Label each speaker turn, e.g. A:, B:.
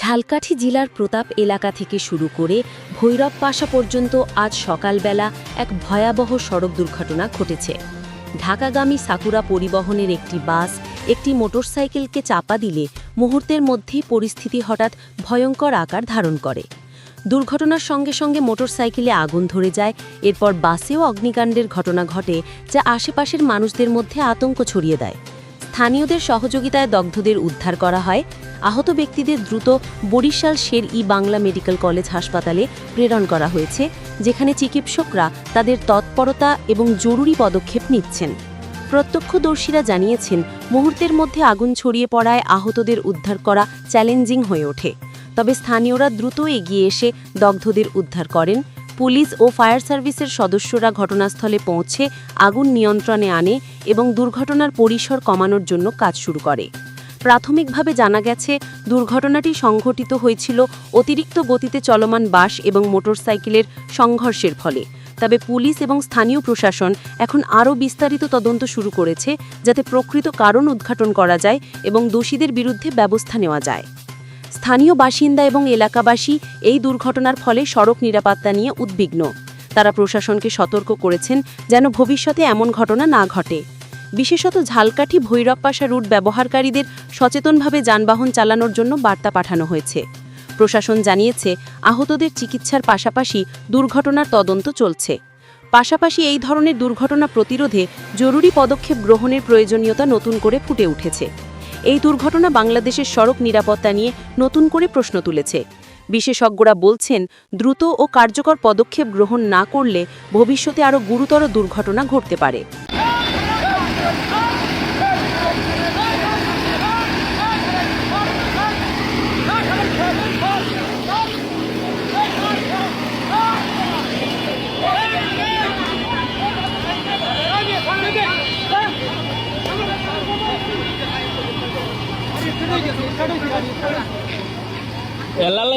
A: ঝালকাঠি জেলার প্রতাপ এলাকা থেকে শুরু করে ভৈরব পাশা পর্যন্ত আজ সকালবেলা এক ভয়াবহ সড়ক দুর্ঘটনা ঘটেছে। ঢাকাগামী সাকুরা পরিবহনের একটি বাস একটি মোটরসাইকেলকে চাপা দিলে মুহূর্তের মধ্যেই পরিস্থিতি হঠাৎ ভয়ঙ্কর আকার ধারণ করে। দুর্ঘটনার সঙ্গে সঙ্গে মোটরসাইকেলে আগুন ধরে যায়। এরপর বাসেও অগ্নিকাণ্ডের ঘটনা ঘটে, যা আশেপাশের মানুষদের মধ্যে আতঙ্ক ছড়িয়ে দেয়। স্থানীয়দের সহযোগিতায় দগ্ধদের উদ্ধার করা হয়। আহত ব্যক্তিদের দ্রুত বরিশাল শের ই বাংলা মেডিকেল কলেজ হাসপাতালে প্রেরণ করা হয়েছে, যেখানে চিকিৎসকরা তাদের তৎপরতা এবং জরুরি পদক্ষেপ নিচ্ছেন। প্রত্যক্ষদর্শীরা জানিয়েছেন, মুহূর্তের মধ্যে আগুন ছড়িয়ে পড়ায় আহতদের উদ্ধার করা চ্যালেঞ্জিং হয়ে ওঠে। তবে স্থানীয়রা দ্রুত এগিয়ে এসে দগ্ধদের উদ্ধার করেন। পুলিশ ও ফায়ার সার্ভিসের সদস্যরা ঘটনাস্থলে পৌঁছে আগুন নিয়ন্ত্রণে আনে এবং দুর্ঘটনার পরিসর কমানোর জন্য কাজ শুরু করে। প্রাথমিকভাবে জানা গেছে, দুর্ঘটনাটি সংঘটিত হয়েছিল অতিরিক্ত গতিতে চলমান বাস এবং মোটরসাইকেলের সংঘর্ষের ফলে। তবে পুলিশ এবং স্থানীয় প্রশাসন এখন আরও বিস্তারিত তদন্ত শুরু করেছে, যাতে প্রকৃত কারণ উদ্ঘাটন করা যায় এবং দোষীদের বিরুদ্ধে ব্যবস্থা নেওয়া যায়। স্থানীয় বাসিন্দা এবং এলাকাবাসী এই দুর্ঘটনার ফলে সড়ক নিরাপত্তা নিয়ে উদ্বিগ্ন। তারা প্রশাসনকে সতর্ক করেছেন যেন ভবিষ্যতে এমন ঘটনা না ঘটে। বিশেষত ঝালকাঠি, ভৈরবপাশা রুট ব্যবহারকারীদের সচেতনভাবে যানবাহন চালানোর জন্য বার্তা পাঠানো হয়েছে। প্রশাসন জানিয়েছে, আহতদের চিকিৎসার পাশাপাশি দুর্ঘটনার তদন্ত চলছে। পাশাপাশি এই ধরনের দুর্ঘটনা প্রতিরোধে জরুরি পদক্ষেপ গ্রহণের প্রয়োজনীয়তা নতুন করে ফুটে উঠেছে। এই দুর্ঘটনা বাংলাদেশের সড়ক নিরাপত্তা নিয়ে নতুন করে প্রশ্ন তুলেছে। বিশেষজ্ঞরা বলছেন, দ্রুত ও কার্যকর পদক্ষেপ গ্রহণ না করলে ভবিষ্যতে আরও গুরুতর দুর্ঘটনা ঘটতে পারে।
B: எல்லாம்